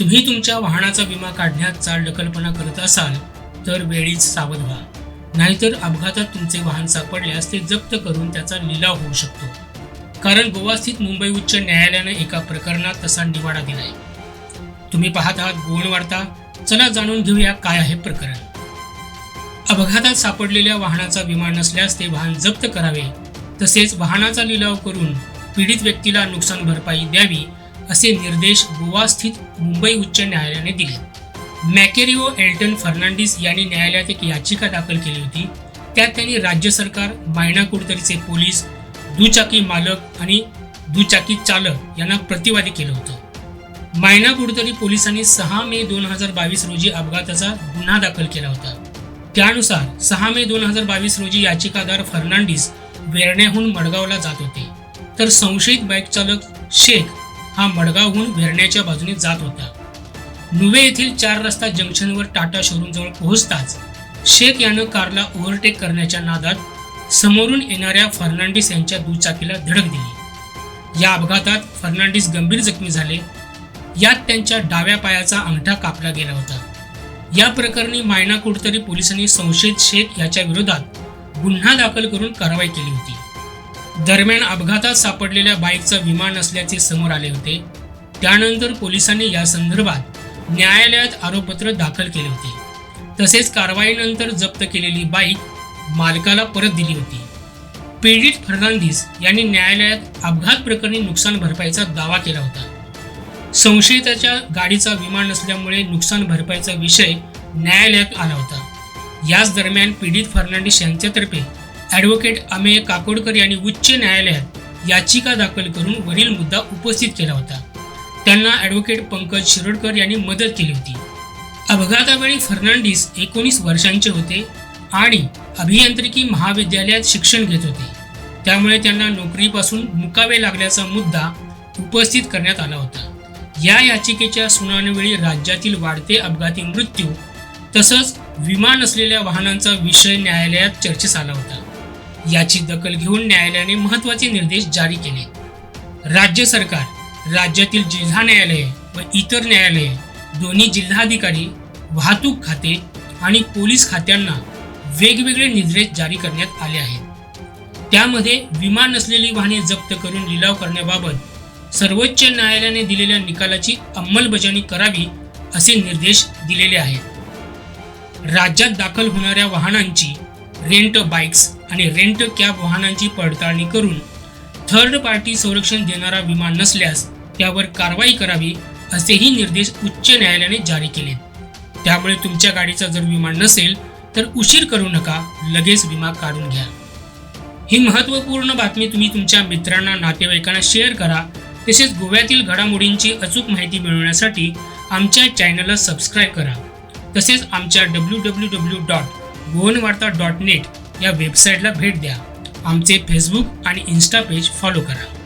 तुम्ही तुमच्या वाहनाचा विमा काढण्यात चालढकलपणा करत असाल तर वेळीच सावध व्हा. नाहीतर अपघातात तुमचे वाहन सापडल्यास ते जप्त करून त्याचा लिलाव होऊ शकतो. कारण गोवा स्थित मुंबई उच्च न्यायालयानं एका प्रकरणात तसा निवाडा दिलाय. तुम्ही पाहत आहात गोण वार्ता. चला जाणून घेऊया काय आहे प्रकरण. अपघातात सापडलेल्या वाहनाचा विमा नसल्यास ते वाहन जप्त करावे. तसेच वाहनाचा लिलाव करून पीडित व्यक्तीला नुकसान भरपाई द्यावी असे निर्देश गोवा स्थित मुंबई उच्च न्यायालयाने दिले. मॅकेरिओ एल्टन फर्नांडिस यांनी न्यायालयात एक याचिका दाखल केली होती. त्यात त्यांनी राज्य सरकार मायना कुडतरीचे पोलीस दुचाकी मालक आणि दुचाकी चालक यांना प्रतिवादी केलं होतं. मायना कुडतरी पोलिसांनी सहा मे दोन हजार बावीस रोजी अपघाताचा गुन्हा दाखल केला होता. त्यानुसार सहा मे दोन हजार बावीस रोजी याचिकादार फर्नांडिस वेरण्याहून मडगावला जात होते. तर संशयित बाईक चालक शेख हा मडगावहून वेरण्याच्या बाजूने जात होता. नुवे येथील चार रस्ता जंक्शनवर टाटा शोरूम जवळ पोहोचताच शेख यानं कारला ओव्हरटेक करण्याच्या नादात समोरून येणाऱ्या फर्नांडिस यांच्या दुचाकीला धडक दिली. या अपघातात फर्नांडिस गंभीर जखमी झाले. यात त्यांच्या डाव्या पायाचा अंगठा कापला गेला होता. या प्रकरणी मायना कुठतरी पोलिसांनी संशयित शेख याच्या विरोधात गुन्हा दाखल करून कारवाई केली होती. दरम्यान अपघातात सापडलेल्या बाईकचा विमा नसल्याचे समोर आले होते. त्यानंतर पोलिसांनी या संदर्भात न्यायालयात आरोपपत्र दाखल केले होते. तसेच कारवाईनंतर जप्त केलेली बाईक मालकाला परत दिली होती. पीडित फर्नांडिस यांनी न्यायालयात अपघात प्रकरणी नुकसान भरपाईचा दावा केला होता. संशयिताच्या गाडीचा विमा नसल्यामुळे नुकसान भरपाईचा विषय न्यायालयात आला होता. याच दरम्यान पीडित फर्नांडिस यांच्यातर्फे ॲडव्होकेट अमेय काकोडकर यांनी उच्च न्यायालयात याचिका दाखल करून वरील मुद्दा उपस्थित केला होता. त्यांना ॲडव्होकेट पंकज शिरोडकर यांनी मदत केली होती. अपघातावेळी फर्नांडिस एकोणीस वर्षांचे होते आणि अभियांत्रिकी महाविद्यालयात शिक्षण घेत होते. त्यामुळे त्यांना नोकरीपासून मुकावे लागल्याचा मुद्दा उपस्थित करण्यात आला होता. या याचिकेच्या सुनावणीवेळी राज्यातील वाढते अपघाती मृत्यू तसंच विमा नसलेल्या वाहनांचा विषय न्यायालयात चर्चेस आला होता. याची दखल घेऊन न्यायालयाने महत्त्वाचे निर्देश जारी केले. राज्य सरकार राज्यातील जिल्हा न्यायालय व इतर न्यायालये दोन्ही जिल्हाधिकारी वाहतूक खाते आणि पोलीस खात्यांना वेगवेगळे निर्देश जारी करण्यात आले आहेत. त्यामध्ये विमा नसलेली वाहने जप्त करून लिलाव करण्याबाबत सर्वोच्च न्यायालयाने दिलेल्या निकालाची अंमलबजावणी करावी असे निर्देश दिलेले आहेत. राज्यात दाखल होणाऱ्या वाहनांची रेंट बाईक्स आणि रेंट कॅब वाहनांची पडताळणी करून थर्ड पार्टी संरक्षण देणारा विमा नसल्यास त्यावर कारवाई करावी असेही निर्देश उच्च न्यायालयाने जारी केले. त्यामुळे तुमच्या गाडीचा जर विमा नसेल तर उशीर करू नका लगेच विमा काढून घ्या. ही महत्त्वपूर्ण बातमी तुम्ही तुमच्या मित्रांना नातेवाईकांना शेअर करा. तसेच गोव्यातील घडामोडींची अचूक माहिती मिळवण्यासाठी आमच्या चॅनलला सबस्क्राईब करा. तसेच आमच्या W W W dot Goanvarta dot net या वेबसाईटला भेट द्या. आमचे फेसबुक आणि इन्स्टा पेज फॉलो करा.